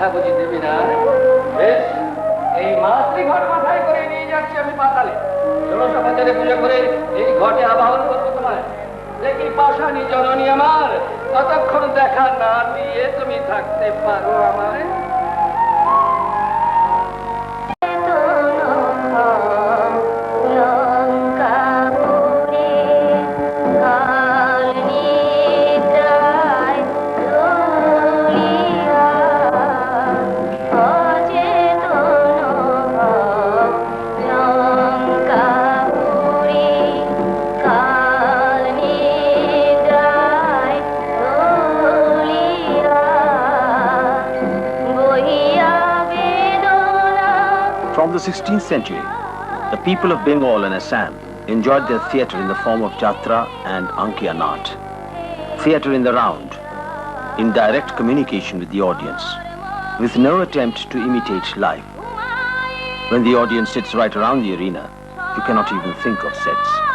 দেখা বুঝি দেবি না? বেশ, এই মাতৃ ঘট মাথায় করে নিয়ে যাচ্ছি আমি পাতালে। বছরে পুজো করে এই ঘটে আবাহন করব তোমায়। দেখি পাশানি জননী আমার কতক্ষণ দেখা না দিয়ে তুমি থাকতে পারো আমায়। From the 16th century, the people of Bengal and Assam enjoyed their theatre in the form of Jatra and Ankiya Nat. Theatre in the round, in direct communication with the audience, with no attempt to imitate life. When the audience sits right around the arena, you cannot even think of sets.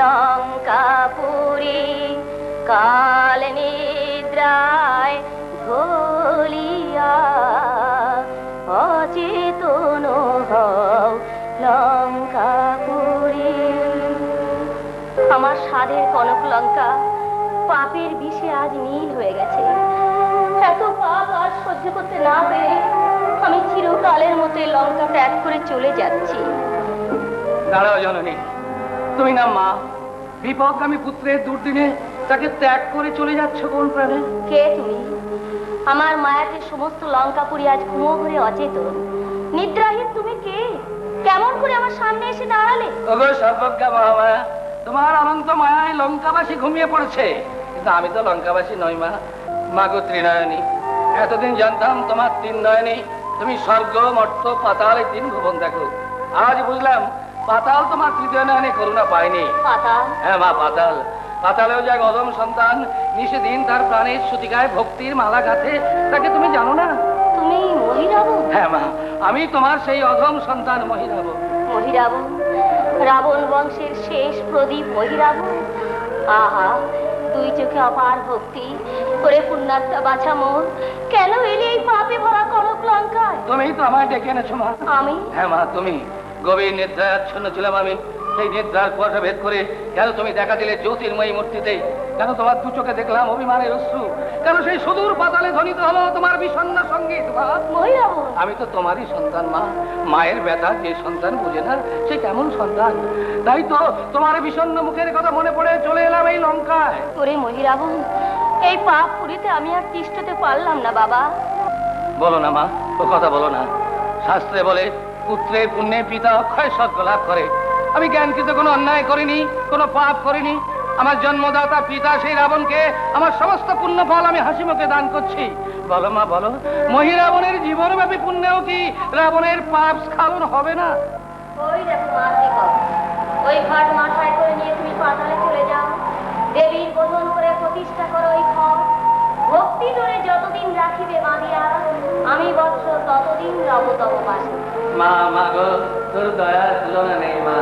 Lankapuri কাল নিদ্রায় ঢলিয়া, অচেতন হও লঙ্কাপুরী। আমার স্বাদের কনক লঙ্কা, পাপের বিষে আজ নীল হয়ে গেছে। এত পাপ আর সহ্য করতে না পেরে আমি চিরকালের মতো লঙ্কা ত্যাগ করে চলে যাচ্ছি। দাঁড়াও জননী তুমি না মা। বিপদগামী পুত্রের দুর্দিনে তাকে ত্যাগ করে চলে যাচ্ছ কোন প্রাণে? কে তুমি? আমার মায়াতে সমস্ত লঙ্কাপুরি আজ ঘুমো ঘুরে অচেতন। নিদ্রাহীন তুমি কে? কেমন করে আমার সামনে এসে দাঁড়ালে? ওগো সর্বজ্ঞা মহামায়া তোমার অনন্ত মায়ায় লঙ্কাবাসী ঘুমিয়ে পড়েছে। কিন্তু আমি তো লঙ্কাবাসী নই মা। মাগো ত্রিনয়নী এতদিন জানতাম তোমার তিন নয়নী। তুমি স্বর্গ মর্ত পাতাল তিন ভুবন দেখো। আজ বুঝলাম পাতাল তোমার তৃতীয় নয়নে করুণা পায়নি। হ্যাঁ মা পাতাল। পাতালেও যা অদম সন্তান নিষেদিন তার প্রাণের সুতিকায় ভক্তির মালা গাঁথে তাকে তুমি জানো না? তুমি মহিরাবণ হ্যাঁ মা আমি তোমার সেই অধম সন্তান মহিলাব। মহিরাবণ রাবণ বংশের শেষ প্রদীপ মহিরাবণ আহা দুই চোখে অপার ভক্তি করে পুণ্যাত্মা বাছা মোর। কেন এলে এই পাপে ভরা কনক লঙ্কায়? তুমিই তো আমায় ডেকে এনেছো মা। আমি? হ্যাঁ মা তুমি। গভীর নিদ্রায় আচ্ছন্ন ছিলাম আমি। সেই নিদ্রার কুয়াশা ভেদ করে কেন তুমি দেখা দিলে জ্যোতির্ময়ী মূর্তিতে? কেন তোমার দু চোখে দেখলাম অভিমানের অশ্রু? কেন সেই সুদূর পাতালে ধ্বনিত হলো তোমার বিষণ্ণ সংগীত? আমি তো তোমারই সন্তান মা। মায়ের ব্যথা যে সন্তান বুঝে না সে কেমন সন্তান? তাই তো তোমার বিষণ্ণ মুখের কথা মনে পড়ে চলে এলাম এই লঙ্কায়। ওরে মহিরাবণ এই পাপ পুরিতে আমি আর তিষ্ঠতে পারলাম না বাবা। বলো না মা ও কথা বলো না। শাস্ত্রে বলে পুত্রের পুণ্যে পিতা অক্ষয় স্বর্গ লাভ করে। আমি জ্ঞানকৃত কোনো অন্যায় করিনি, কোনো পাপ করিনি। আমার জন্মদাতা পিতা সেই রাবণকে আমার সমস্ত পুণ্য ফল আমি হাসি মুখে দান করছি। বলো মা, বলো, মহিরাবণের জীবনব্যাপী পুণ্যেও কি রাবণের পাপ স্খালন হবে না? ওই দেখো মাতৃকর ওই ঘট মাথায় করে নিয়ে তুমি পাতালে চলে যাও। দেবীর বোধন করে প্রতিষ্ঠা করো ওই ঘট ভক্তি ধরে যতদিন রাখিবে মাদিয়া আমি বৎস ততদিন রব তব পাশে মা মা গো, তোর দয়ার তুলনা নেই, মা।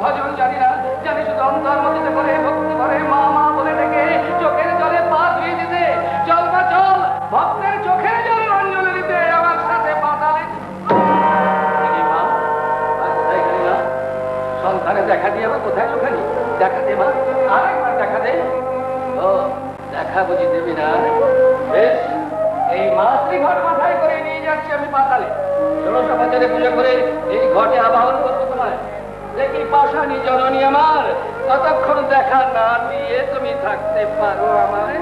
ভজন জানি জানি শুধু অন্তর্মতিতে মা বলে ডেকে চোখের জলে পা ধুয়ে দিতে। চল মা, চল, ভক্তের চোখের দেখা বুঝি দেবি না বেশ, এই মাতৃঘর মাথায় করে নিয়ে যাচ্ছি আমি পাতালে। ষোলশ পুজো করে এই ঘটে আবাহন করব তোমায়। দেখি পাশানি জননী আমার, ততক্ষণ দেখা না দিয়ে তুমি থাকতে পারো আমায়।